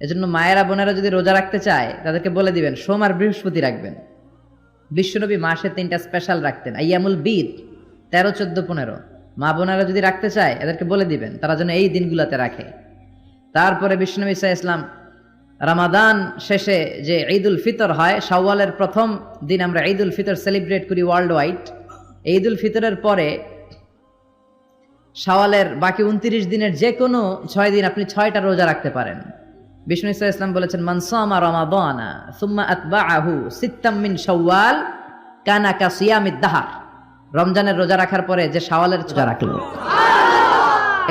এজন্য মায়েরা, বোনেরা যদি রোজা রাখতে চায়, তাদেরকে বলে দিবেন, সোম আর বৃহস্পতি রাখবেন। বিশ্বনবী মাসে তিনটা স্পেশাল রাখতেন, আইয়ামুল বিদ তেরো, চোদ্দ, পনেরো। মা বোনেরা যদি রাখতে চায়, এদেরকে বলে দিবেন, তারা যেন এই দিনগুলোতে রাখে। তারপরে বিশ্বনবী ইসা ইসলাম, রামাদান শেষে যে ঈদুল ফিতর হয়, শাওয়ালের প্রথম দিন আমরা ঈদুল ফিতর সেলিব্রেট করি ওয়ার্ল্ড ওয়াইড ঈদুল ফিতরের পরে শাওয়ালের বাকি উনত্রিশ দিনের যে কোনো ছয় দিন আপনি ছয়টা রোজা রাখতে পারেন। বিষ্ণু ইসা ইসলাম বলেছেন মানসামা রমাদানা সুম্মা আতবাআহু সিত্তাম মিন শাওয়াল কানা কা সিয়ামিদ দাহার। রমজানের রোজা রাখার পরে যে শাওয়ালের রোজা রাখল।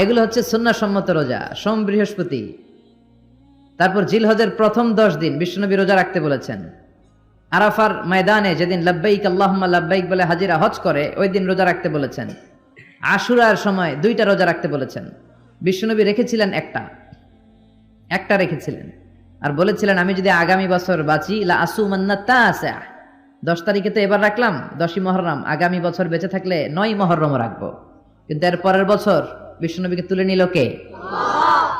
এগুলো হচ্ছে সুন্নাহসম্মত রোজা সোম বৃহস্পতি। তারপর জিলহজের প্রথম দশ দিন বিষ্ণুনবী রোজা রাখতে বলেছেন আরাফার ময়দানে যেদিন লাব্বাইক আল্লাহুম্মা লাব্বাইক বলে হাজিরা হজ করে ওই দিন রোজা রাখতে বলেছেন। আশুরার সময় দুইটা রোজা রাখতে বলেছেন। বিষ্ণুনবী রেখেছিলেন একটা। একটা রেখেছিলেন। আর বলেছিলেন, আমি যদি আগামী বছর বাঁচি, লা আসু মান্নাতা আছে দশ তারিখে তো এবার রাখলাম, দশই মহরম। আগামী বছর বেঁচে থাকলে নয় মহরম রাখব। কিন্তু এর পরের বছর বিষ্ণুনবীকে তুলে নিল কে?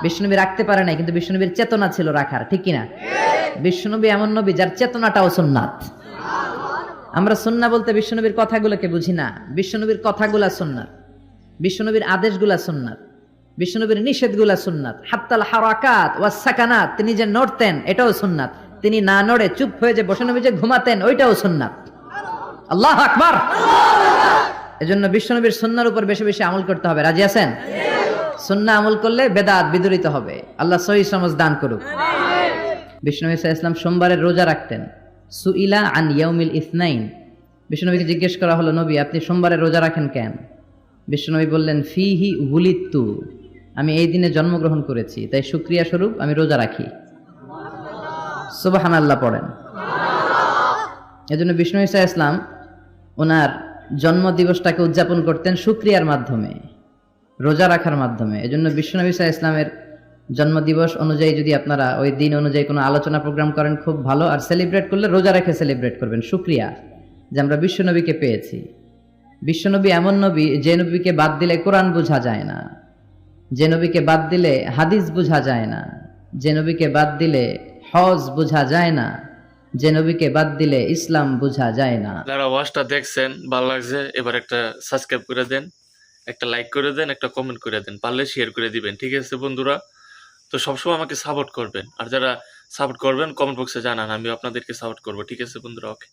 বিষ্ণুনবী রাখতে পারে নাই, কিন্তু বিষ্ণুনবীর চেতনা ছিল রাখার, ঠিক কিনা? বিষ্ণুনবী এমন নবী যার চেতনাটাও সুন্নাত। আমরা সুন্না বলতে বিষ্ণুনবীর কথাগুলোকে বুঝি না। বিষ্ণুনবীর কথাগুলা সুন্নাত। বিষ্ণুনবীর আদেশগুলা সুন্নাত। বিষ্ণুনবীর নিষেধগুলা সুন্নাত। হাত্তাল হারাকাত ওয়া সাকানাত, তিনি যে নড়তেন, এটাও সুন্নাত। তিনি না নড়ে চুপ হয়ে যে বসে নবী যে ঘুমাতেন, ওইটাও সুন্নাত। আল্লাহ আকবার! এজন্য বিশ্বনবীর সুন্নার উপর বেশি বেশি আমল করতে হবে। রাজি আছেন? সুন্না আমল করলে বেদাত বিদরিত হবে। আল্লাহ সহি সমাজ দান করুক। বিষ্ণু ইসা ইসলাম সোমবারের রোজা রাখতেন। সুইলা আন ইয়াউমিল ইসনাইন। বিষ্ণুনবীকে জিজ্ঞেস করা হলো, নবী, আপনি সোমবারে রোজা রাখেন কেন? বিষ্ণুনবী বললেন, ফিহি উলিত্তু। আমি এই দিনে জন্মগ্রহণ করেছি, তাই শুক্রিয়া স্বরূপ আমি রোজা রাখি। সুবাহান আল্লাহ পড়েন। এজন্য বিষ্ণু ইসা ইসলাম ওনার জন্ম দিবসটাকে উদযাপন করতেন শুক্রিয়ার মাধ্যমে, রোজা রাখার মাধ্যমে। এজন্য বিশ্বনবী ইসা ইসলামের জন্মদিবস অনুযায়ী যদি আপনারা ওই দিন অনুযায়ী কোনো আলোচনা প্রোগ্রাম করেন, খুব ভালো। আর সেলিব্রেট করলে রোজা রেখে সেলিব্রেট করবেন। শুক্রিয়া যে আমরা বিশ্বনবীকে পেয়েছি। বিশ্বনবী এমন নবী যে নবীকে বাদ দিলে কোরআন বোঝা যায় না। যে নবীকে বাদ দিলে হাদিস বোঝা যায় না। যে নবীকে বাদ দিলে হজ বোঝা যায় না। যে নবীকে বাদ দিলে ইসলাম বোঝা যায় না। যারা ওয়াচটা দেখছেন, ভালো লাগছে, এবার একটা সাবস্ক্রাইব করে দেন, একটা লাইক করে দেন, একটা কমেন্ট করে দেন, পারলে শেয়ার করে দিবেন, ঠিক আছে বন্ধুরা? তো সবসময় আমাকে সাপোর্ট করবেন। আর যারা সাপোর্ট করবেন কমেন্ট বক্সে জানান আমি আপনাদেরকে সাপোর্ট করব, ঠিক আছে বন্ধুরা? ওকে